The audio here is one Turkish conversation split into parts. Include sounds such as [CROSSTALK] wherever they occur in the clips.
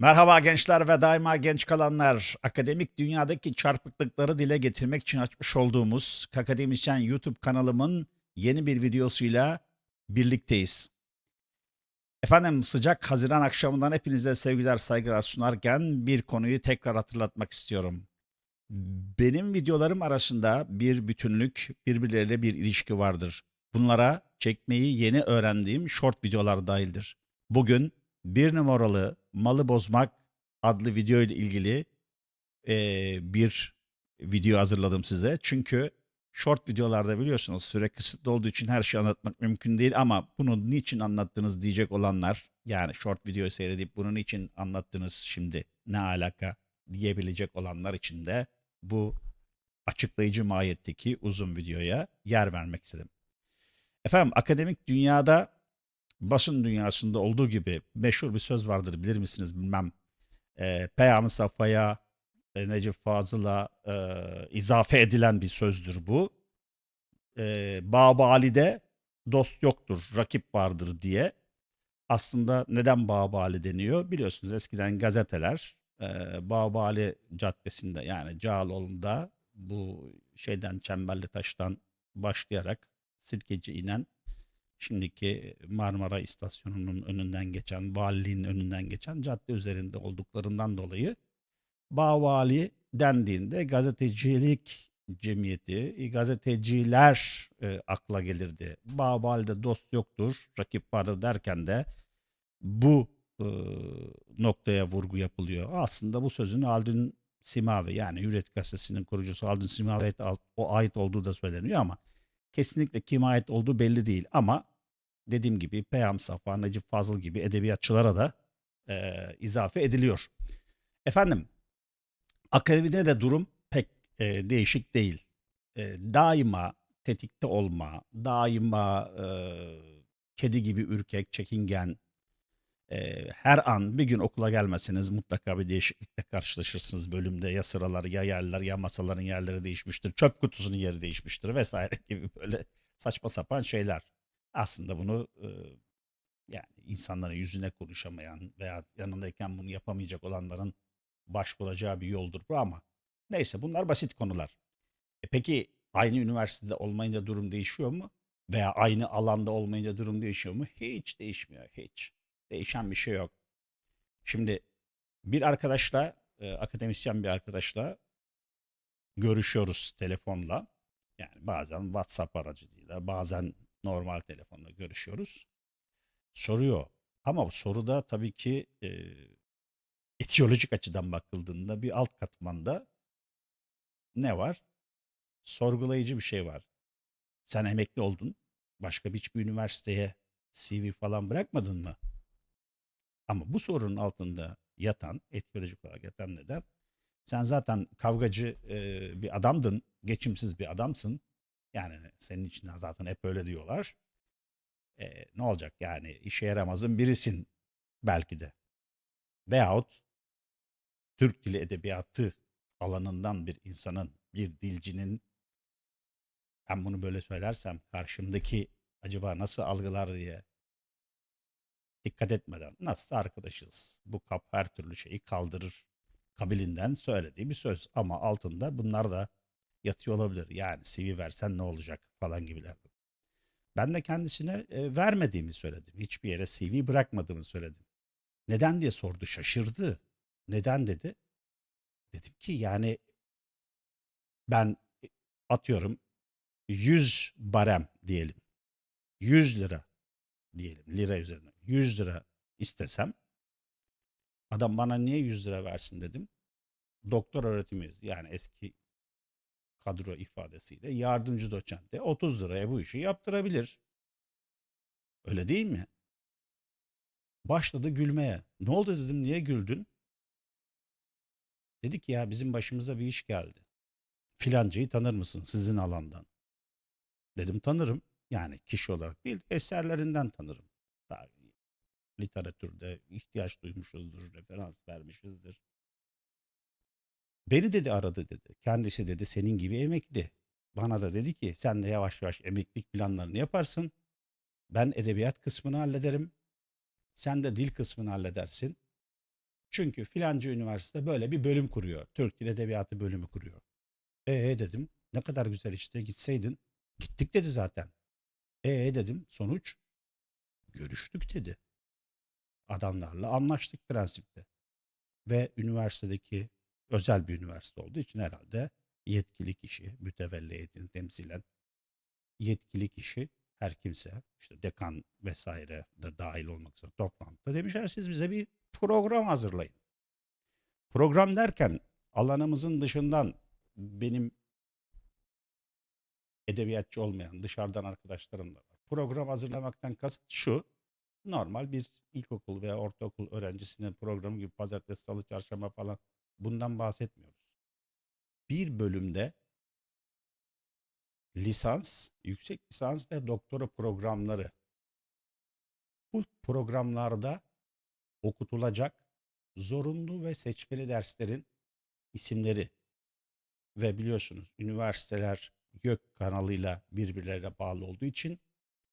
Merhaba gençler ve daima genç kalanlar. Akademik dünyadaki çarpıklıkları dile getirmek için açmış olduğumuz Kakademisyen YouTube kanalımın yeni bir videosuyla birlikteyiz. Efendim sıcak Haziran akşamından hepinize sevgiler saygılar sunarken bir konuyu tekrar hatırlatmak istiyorum. Benim videolarım arasında bir bütünlük, birbirleriyle bir ilişki vardır. Bunlara çekmeyi yeni öğrendiğim short videolar dahildir. Bugün bir numaralı malı bozmak adlı video ile ilgili eee, bir video hazırladım size. Çünkü short videolarda biliyorsunuz süre kısıtlı olduğu için her şeyi anlatmak mümkün değil ama bunu niçin anlattınız diyecek olanlar yani short videoyu seyredip bunu niçin anlattınız şimdi ne alaka diyebilecek olanlar için de bu açıklayıcı mahiyetteki uzun videoya yer vermek istedim. Efendim akademik dünyada basın dünyasında olduğu gibi meşhur bir söz vardır bilir misiniz bilmem. E, Peyami Safa'ya, e, Necip Fazıl'a e, izafe edilen bir sözdür bu. E, Babali'de dost yoktur, rakip vardır diye. Aslında neden Babali deniyor? Biliyorsunuz eskiden gazeteler e, Babali Caddesi'nde yani Cağaloğlu'nda bu şeyden Çemberli Taş'tan başlayarak Sirkeci inen şimdiki Marmara İstasyonu'nun önünden geçen, valiliğin önünden geçen cadde üzerinde olduklarından dolayı Bağvali dendiğinde gazetecilik cemiyeti, gazeteciler e, akla gelirdi. Bağvali'de dost yoktur, rakip vardır derken de bu e, noktaya vurgu yapılıyor. Aslında bu sözün Haldun Simavi yani Hürriyet Gazetesi'nin kurucusu Haldun Simavi'ye o ait olduğu da söyleniyor ama kesinlikle kime ait olduğu belli değil. Ama dediğim gibi Peyam Safa, Necip Fazıl gibi edebiyatçılara da e, izafe ediliyor. Efendim, akademide de durum pek e, değişik değil. E, daima tetikte olma, daima e, kedi gibi ürkek, çekingen, e, her an bir gün okula gelmeseniz mutlaka bir değişiklikle karşılaşırsınız bölümde. Ya sıralar ya yerler ya masaların yerleri değişmiştir. Çöp kutusunun yeri değişmiştir vesaire [LAUGHS] gibi böyle saçma sapan şeyler. Aslında bunu e, yani insanların yüzüne konuşamayan veya yanındayken bunu yapamayacak olanların başvuracağı bir yoldur bu ama neyse bunlar basit konular. E peki aynı üniversitede olmayınca durum değişiyor mu? Veya aynı alanda olmayınca durum değişiyor mu? Hiç değişmiyor, hiç. Değişen bir şey yok. Şimdi bir arkadaşla, e, akademisyen bir arkadaşla görüşüyoruz telefonla. Yani bazen WhatsApp aracılığıyla, bazen normal telefonla görüşüyoruz. Soruyor. Ama soruda tabii ki e, etiyolojik açıdan bakıldığında bir alt katmanda ne var? Sorgulayıcı bir şey var. Sen emekli oldun. Başka bir hiçbir üniversiteye CV falan bırakmadın mı? Ama bu sorunun altında yatan, etiyolojik olarak yatan neden? Sen zaten kavgacı e, bir adamdın, geçimsiz bir adamsın. Yani senin için zaten hep öyle diyorlar. E, ne olacak yani işe yaramazın birisin belki de. Veyahut Türk Dili Edebiyatı alanından bir insanın, bir dilcinin ben bunu böyle söylersem karşımdaki acaba nasıl algılar diye dikkat etmeden nasıl arkadaşız bu kap her türlü şeyi kaldırır kabilinden söylediği bir söz ama altında bunlar da yatıyor olabilir. Yani CV versen ne olacak falan gibilerden. Ben de kendisine e, vermediğimi söyledim. Hiçbir yere CV bırakmadığımı söyledim. Neden diye sordu şaşırdı. Neden dedi. Dedim ki yani ben e, atıyorum 100 barem diyelim. 100 lira diyelim lira üzerine. 100 lira istesem adam bana niye 100 lira versin dedim. Doktor öğretim üyesi yani eski kadro ifadesiyle yardımcı doçente 30 liraya bu işi yaptırabilir. Öyle değil mi? Başladı gülmeye. Ne oldu dedim niye güldün? Dedi ki ya bizim başımıza bir iş geldi. Filancayı tanır mısın sizin alandan? Dedim tanırım. Yani kişi olarak değil eserlerinden tanırım. Daha literatürde ihtiyaç duymuşuzdur, referans vermişizdir. Beni dedi aradı dedi. Kendisi dedi senin gibi emekli. Bana da dedi ki sen de yavaş yavaş emeklilik planlarını yaparsın. Ben edebiyat kısmını hallederim. Sen de dil kısmını halledersin. Çünkü filanca üniversite böyle bir bölüm kuruyor. Türk Dil Edebiyatı bölümü kuruyor. Ee dedim ne kadar güzel işte gitseydin. Gittik dedi zaten. Ee dedim sonuç görüştük dedi. Adamlarla anlaştık prensipte. Ve üniversitedeki özel bir üniversite olduğu için herhalde yetkili kişi, mütevelli heyetini temsilen yetkili kişi her kimse işte dekan vesaire de dahil olmak üzere toplantıda demişler siz bize bir program hazırlayın. Program derken alanımızın dışından benim edebiyatçı olmayan dışarıdan arkadaşlarım da var. Program hazırlamaktan kasıt şu. Normal bir ilkokul veya ortaokul öğrencisinin programı gibi pazartesi, salı, çarşamba falan bundan bahsetmiyoruz. Bir bölümde lisans, yüksek lisans ve doktora programları bu programlarda okutulacak zorunlu ve seçmeli derslerin isimleri ve biliyorsunuz üniversiteler gök kanalıyla birbirlerine bağlı olduğu için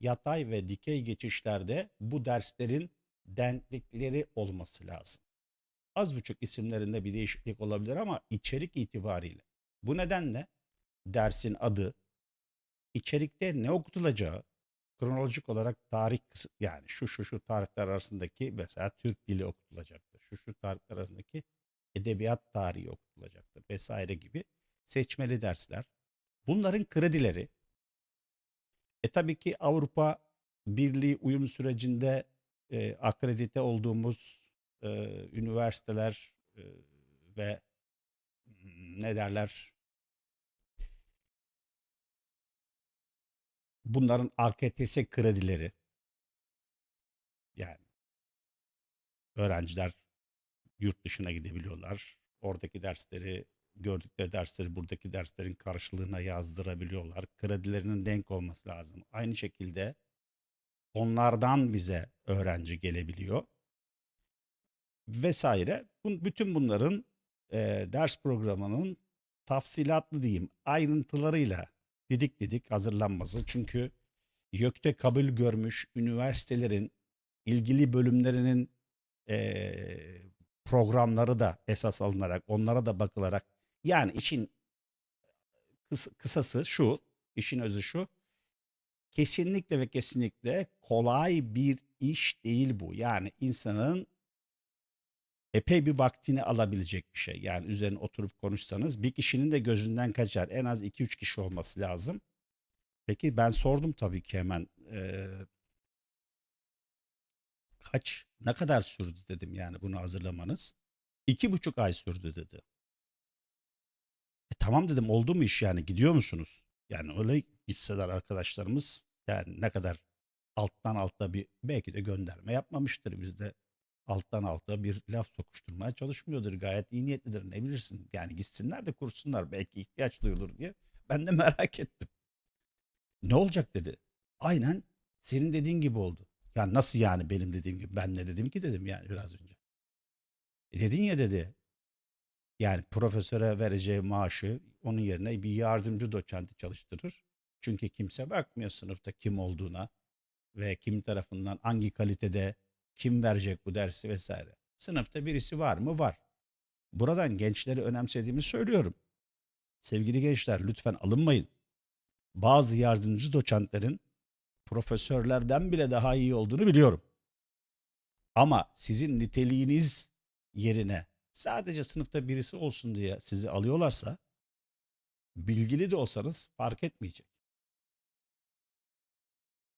yatay ve dikey geçişlerde bu derslerin denklikleri olması lazım. Az buçuk isimlerinde bir değişiklik olabilir ama içerik itibariyle. Bu nedenle dersin adı, içerikte ne okutulacağı, kronolojik olarak tarih yani şu şu şu tarihler arasındaki mesela Türk dili okutulacaktır. Şu şu tarihler arasındaki edebiyat tarihi okutulacaktır vesaire gibi seçmeli dersler. Bunların kredileri e tabii ki Avrupa Birliği uyum sürecinde e, akredite olduğumuz e, üniversiteler e, ve ne derler bunların AKTS kredileri yani öğrenciler yurt dışına gidebiliyorlar. Oradaki dersleri gördükleri dersleri buradaki derslerin karşılığına yazdırabiliyorlar. Kredilerinin denk olması lazım. Aynı şekilde onlardan bize öğrenci gelebiliyor vesaire. Bütün bunların e, ders programının tafsilatlı diyeyim ayrıntılarıyla didik didik hazırlanması. Çünkü YÖK'te kabul görmüş üniversitelerin ilgili bölümlerinin e, programları da esas alınarak onlara da bakılarak yani işin kıs- kısası şu işin özü şu kesinlikle ve kesinlikle kolay bir iş değil bu. Yani insanın epey bir vaktini alabilecek bir şey. Yani üzerine oturup konuşsanız bir kişinin de gözünden kaçar. En az 2-3 kişi olması lazım. Peki ben sordum tabii ki hemen. eee, kaç, ne kadar sürdü dedim yani bunu hazırlamanız. İki buçuk ay sürdü dedi. E tamam dedim oldu mu iş yani gidiyor musunuz? Yani öyle gitseler arkadaşlarımız yani ne kadar alttan alta bir belki de gönderme yapmamıştır bizde alttan alta bir laf sokuşturmaya çalışmıyordur. Gayet iyi niyetlidir ne bilirsin. Yani gitsinler de kursunlar belki ihtiyaç duyulur diye. Ben de [LAUGHS] merak ettim. Ne olacak dedi. Aynen senin dediğin gibi oldu. Ya nasıl yani benim dediğim gibi? Ben ne dedim ki dedim yani biraz önce. E dedin ya dedi. Yani profesöre vereceği maaşı onun yerine bir yardımcı doçenti çalıştırır. Çünkü kimse bakmıyor sınıfta kim olduğuna ve kim tarafından hangi kalitede kim verecek bu dersi vesaire. Sınıfta birisi var mı? Var. Buradan gençleri önemsediğimi söylüyorum. Sevgili gençler lütfen alınmayın. Bazı yardımcı doçentlerin profesörlerden bile daha iyi olduğunu biliyorum. Ama sizin niteliğiniz yerine sadece sınıfta birisi olsun diye sizi alıyorlarsa bilgili de olsanız fark etmeyecek.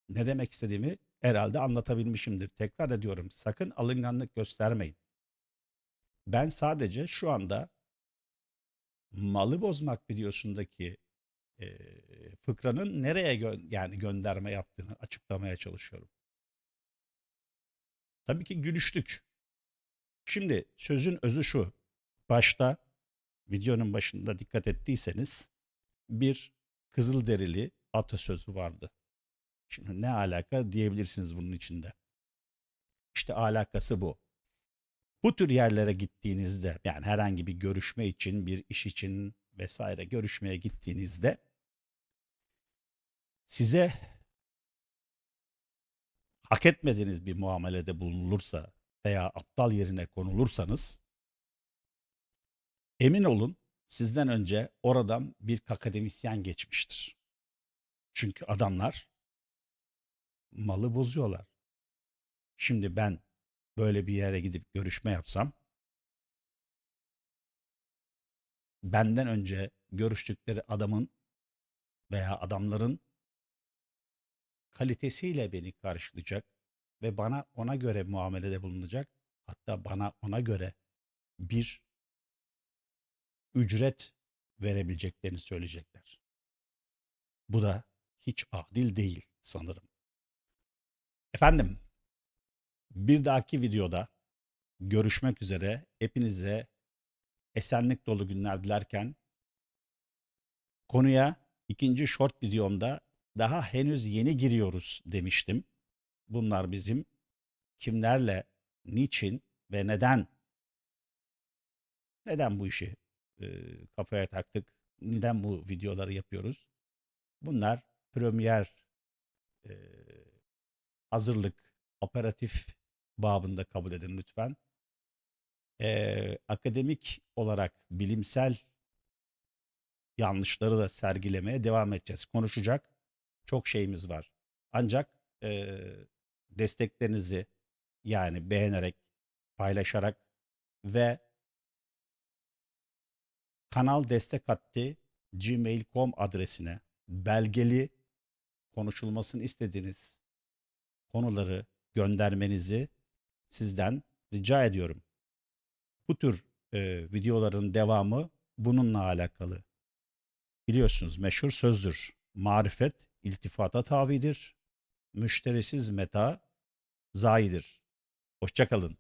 Ne demek istediğimi herhalde anlatabilmişimdir. Tekrar ediyorum sakın alınganlık göstermeyin. Ben sadece şu anda malı bozmak videosundaki e, fıkranın nereye gö- yani gönderme yaptığını açıklamaya çalışıyorum. Tabii ki gülüştük. Şimdi sözün özü şu. Başta videonun başında dikkat ettiyseniz bir Kızılderili atasözü vardı. Şimdi ne alaka diyebilirsiniz bunun içinde. İşte alakası bu. Bu tür yerlere gittiğinizde yani herhangi bir görüşme için, bir iş için vesaire görüşmeye gittiğinizde size hak etmediğiniz bir muamelede bulunulursa veya aptal yerine konulursanız emin olun sizden önce oradan bir akademisyen geçmiştir. Çünkü adamlar malı bozuyorlar. Şimdi ben böyle bir yere gidip görüşme yapsam benden önce görüştükleri adamın veya adamların kalitesiyle beni karşılayacak ve bana ona göre muamelede bulunacak. Hatta bana ona göre bir ücret verebileceklerini söyleyecekler. Bu da hiç adil değil sanırım. Efendim, bir dahaki videoda görüşmek üzere. Hepinize esenlik dolu günler dilerken konuya ikinci short videomda daha henüz yeni giriyoruz demiştim. Bunlar bizim kimlerle, niçin ve neden neden bu işi e, kafaya taktık, neden bu videoları yapıyoruz? Bunlar premier e, hazırlık, operatif babında kabul edin lütfen. E, akademik olarak bilimsel yanlışları da sergilemeye devam edeceğiz. Konuşacak çok şeyimiz var. Ancak e, desteklerinizi yani beğenerek, paylaşarak ve kanal destek hattı gmail.com adresine belgeli konuşulmasını istediğiniz konuları göndermenizi sizden rica ediyorum. Bu tür e, videoların devamı bununla alakalı. Biliyorsunuz meşhur sözdür. Marifet iltifata tabidir. Müşterisiz meta zayidir. Hoşçakalın.